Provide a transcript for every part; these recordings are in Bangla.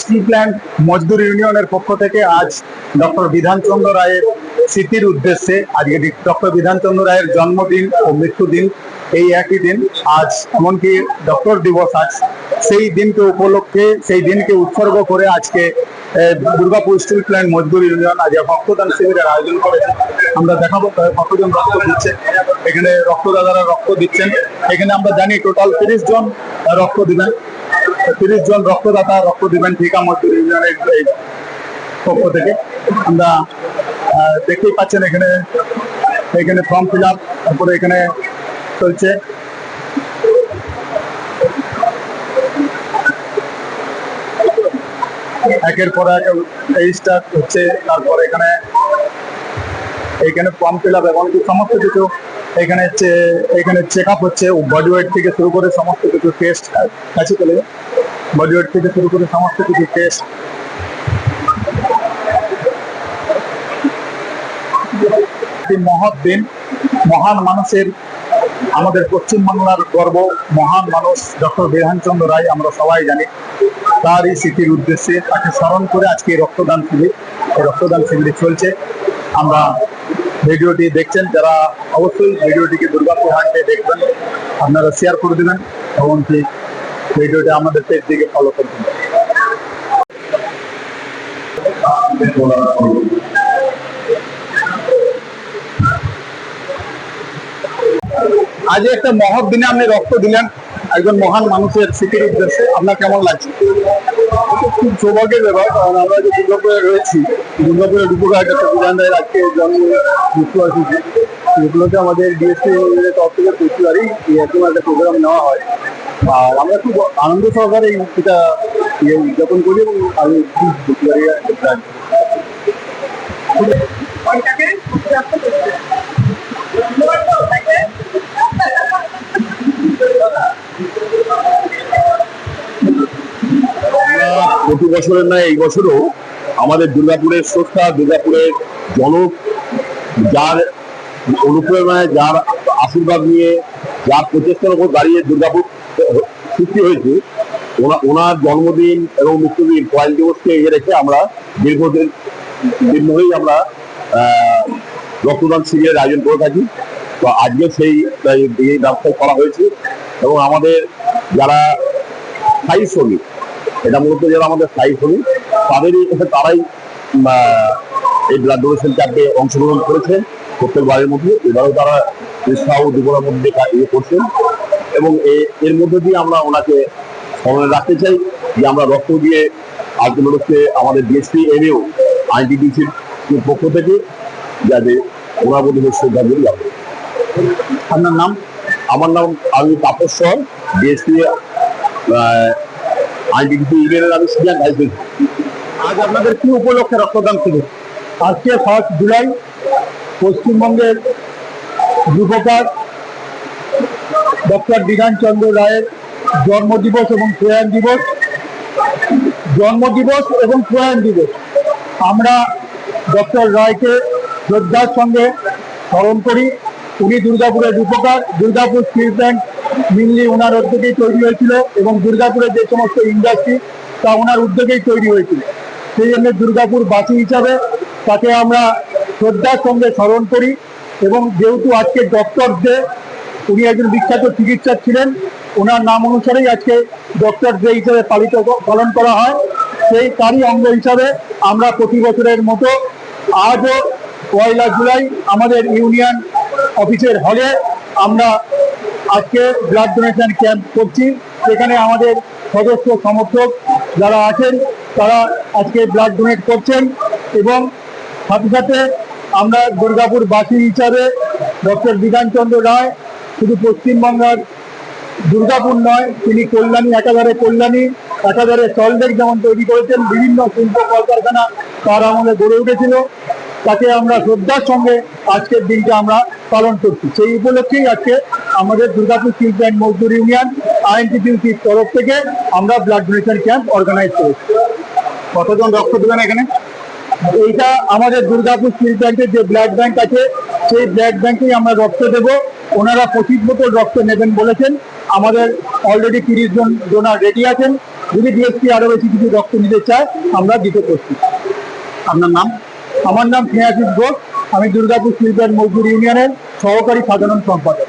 স্টিল প্ল্যান্ট মজদুর ইউনিয়নের পক্ষ থেকে আজ ডক্টর বিধানচন্দ্র রায়ের স্মৃতির উদ্দেশ্যে, আজকে ডক্টর বিধানচন্দ্র রায়ের জন্মদিন ও মৃত্যুদিন, এই একই দিন আজ, এমনকি ডক্টর দিবস আজ, সেই দিনকে উপলক্ষে, সেই দিনকে উৎসর্গ করে আজকে Durgapur steel plant Mazdoor union আজ রক্তদান শিবিরের আয়োজন করেছে। আমরা দেখাবো কতজন রক্ত দিচ্ছে। এখানে রক্তদাতারা রক্ত দিচ্ছেন। এখানে আমরা জানি টোটাল তিরিশ জন রক্ত দিবেন। তিরিশ জন রক্তদাতা রক্ত দিবেন ঠিকা মজদুর ইউনিয়নের পক্ষ থেকে। আমরা দেখতেই পাচ্ছেন এখানে এখানে ফর্ম ফিল আপ তারপরে এখানে চলছে। একের পর এক এই স্টার্ট হচ্ছে, তারপর এখানে এখানে ফর্ম ফিল আপ এমনকি সমস্ত কিছু এখানে এখানে চেক আপ হচ্ছে বডি ওয়েট থেকে শুরু করে সমস্ত কিছু টেস্ট কাছে চলে বডি ওয়েট থেকে শুরু করে সমস্ত কিছু টেস্ট মহৎ দিন, মহান মানুষের, আমাদের পশ্চিমবাংলার গর্ব, মহান মানুষ, ডক্টর বিধানচন্দ্র রায়, আমরা সবাই জানি, তার এই স্মৃতির উদ্দেশ্যে তাকে স্মরণ করে আজকে রক্তদান শিবির রক্তদান শিবির চলছে। আমরা ভিডিওটি দেখছেন যারা অবশ্যই ভিডিওটিকে দুর্গাপুর হাটে দেখবেন। আপনারা শেয়ার করে দেবেন এমনকি ভিডিওটি আমাদের পেজ থেকে ফলো করবেন আজ একটা মহৎ দিনে আপনি রক্ত দিলেন। একজন মহান মানুষের স্মৃতির উদ্দেশ্যে আপনার কেমন লাগছে? খুব সৌভাগ্যের ব্যাপার, কারণ আমরা যে দুর্গাপুরে রয়েছি দুর্গাপুরের উপঘাট একটা বিধান রায়ের আজকে জন্ম আসছে এগুলোতে আমাদের ডিএসপি তরফ থেকে প্রতিবারই এরকম একটা প্রোগ্রাম নেওয়া হয়। আর আমরা খুব আনন্দ সহকারে এই এটা ইয়ে উদযাপন করি এবং আমি প্রতিবারই এটা প্রতি বছরের নয় এই বছরও আমাদের দুর্গাপুরের স্রষ্টা, দুর্গাপুরের জনক, যার অনুপ্রেরণায়, যার আশীর্বাদ নিয়ে, যার প্রচেষ্টার উপর দাঁড়িয়ে দুর্গাপুর সৃষ্টি হয়েছে, ওনা- ওনার জন্মদিন এবং মৃত্যুদিন পয়েল দিবসকে এগিয়ে রেখে আমরা দীর্ঘদিন, দিন ধরেই আমরা রক্তদান শিবিরের আয়োজন করে থাকি। তো আজকে সেই এই- ব্যবসায় করা হয়েছে এবং আমাদের যারা স্থায়ী শ্রমিক এটা মূলত যারা আমাদের স্থায়ী শ্রমিক, তাদেরই তারাই এই ব্লাড ডোনেশন ক্যাম্পে অংশগ্রহণ করেছে। প্রত্যেক প্রত্যেকবারের মধ্যে এবারেও তারা উৎসাহ উদ্দীপনার মধ্যে ইয়ে করছেন। এবং এর মধ্যে দিয়ে আমরা ওনাকে স্মরণে রাখতে চাই যে আমরা রক্ত দিয়ে হচ্ছে আমাদের ডিএসপি এনেও আইনটিডিসির পক্ষ থেকে যাতে ওনার মধ্যে শ্রদ্ধাঞ্জলি যাবে আপনার নাম? আমার নাম আমি তাপস ডিএসপি আইনটিডিসি ইউনিয়নের আমি সিনিয়র আজ আপনাদের কি উপলক্ষে রক্তদান শিবির আজকে ফার্স্ট জুলাই, পশ্চিমবঙ্গের যুবকার ডক্টর বিধানচন্দ্র রায়ের জন্মদিবস এবং প্রয়াণ দিবস। জন্মদিবস এবং প্রয়াণ দিবস। আমরা ডক্টর রায়কে শ্রদ্ধার সঙ্গে স্মরণ করি। উনি দুর্গাপুরের রূপকার, দুর্গাপুর স্টিল প্ল্যান্ট মেনলি ওনার উদ্যোগেই তৈরি হয়েছিল এবং দুর্গাপুরের যে সমস্ত ইন্ডাস্ট্রি তা ওনার উদ্যোগেই তৈরি হয়েছিল। সেই জন্য দুর্গাপুর বাসী হিসাবে তাকে আমরা শ্রদ্ধার সঙ্গে স্মরণ করি এবং যেহেতু আজকে ডক্টর ডে উনি একজন বিখ্যাত চিকিৎসক ছিলেন ওনার নাম অনুসারেই আজকে ডক্টর ডে হিসেবে পালিত পালন করা হয়, সেই তারই অঙ্গ হিসাবে আমরা প্রতি বছরের মতো আজও পয়লা জুলাই আমাদের ইউনিয়ন অফিসের হলে আমরা আজকে ব্লাড ডোনেশন ক্যাম্প করছি। সেখানে আমাদের সদস্য সমর্থক যারা আছেন, তারা আজকে ব্লাড ডোনেট করছেন এবং সাথে সাথে আমরা দুর্গাপুর বাসী হিসাবে ডক্টর বিধানচন্দ্র রায়, শুধু পশ্চিমবঙ্গের দুর্গাপুর নয়, তিনি কল্যাণী একাধারে কল্যাণী একাধারে সল্টলেক যেমন তৈরি করেছেন, বিভিন্ন শিল্প কলকারখানা তার আমলে গড়ে উঠেছিল। তাকে আমরা শ্রদ্ধার সঙ্গে আজকের দিনটা আমরা পালন করছি। সেই উপলক্ষেই আজকে আমাদের Durgapur steel plant Mazdoor union আইএনটিপিউসির তরফ থেকে আমরা ব্লাড ডোনেশন ক্যাম্প অর্গানাইজ করেছি। কতজন রক্ত দেবেন এখানে? এইটা আমাদের দুর্গাপুর স্টিল প্ল্যান্টের যে ব্লাড ব্যাংক আছে, সেই ব্লাড ব্যাংকেই আমরা রক্ত দেব। ওনারা পঁচিশ বোতল রক্ত নেবেন বলেছেন। আমাদের অলরেডি তিরিশ জন ডোনার রেডি আছেন। যদি ডিএসপি আরও বেশি কিছু রক্ত নিতে চায়, আমরা দিতে প্রস্তুত। আপনার নাম? আমার নাম স্নেহাশিস ঘোষ। আমি দুর্গাপুর শিল্পের মজদুর ইউনিয়নের সহকারী সাধারণ সম্পাদক।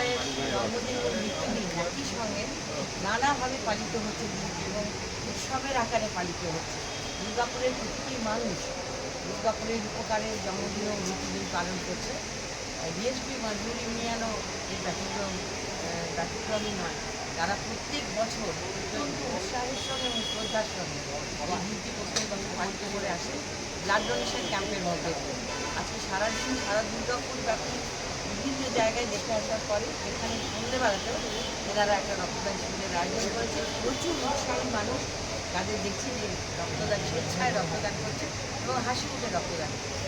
রয়ের জন্মদিন ও মৃত্যুদিন একই সঙ্গে নানাভাবে পালিত হচ্ছে এবং উৎসবের আকারে পালিত হচ্ছে। দুর্গাপুরের প্রতিটি মানুষ দুর্গাপুরের উপকারের জন্মদিন ও মৃত্যুদিন পালন করছে। বিএসপি মজদুর ইউনিয়নও এই ব্যতিক্রম ব্যতিক্রমী নয়। তারা প্রত্যেক বছর অত্যন্ত উৎসাহের সঙ্গে এবং শ্রদ্ধার সঙ্গে দিনটি প্রত্যেক বছর পালিত করে আসে, ব্লাড ডোনেশন ক্যাম্পের মধ্যে। আজকে সারাদিন সারা দুর্গাপুর ব্যাপী বিভিন্ন জায়গায় দেখে আসার পরে এখানে সন্ধ্যেবেলাতেও এনারা একটা রক্তদান শিবিরের আয়োজন করেছে প্রচুর উৎসাহী মানুষ তাদের দেখছি যে রক্তদান স্বেচ্ছায় রক্তদান করছে এবং হাসি মুখে রক্তদান করছে।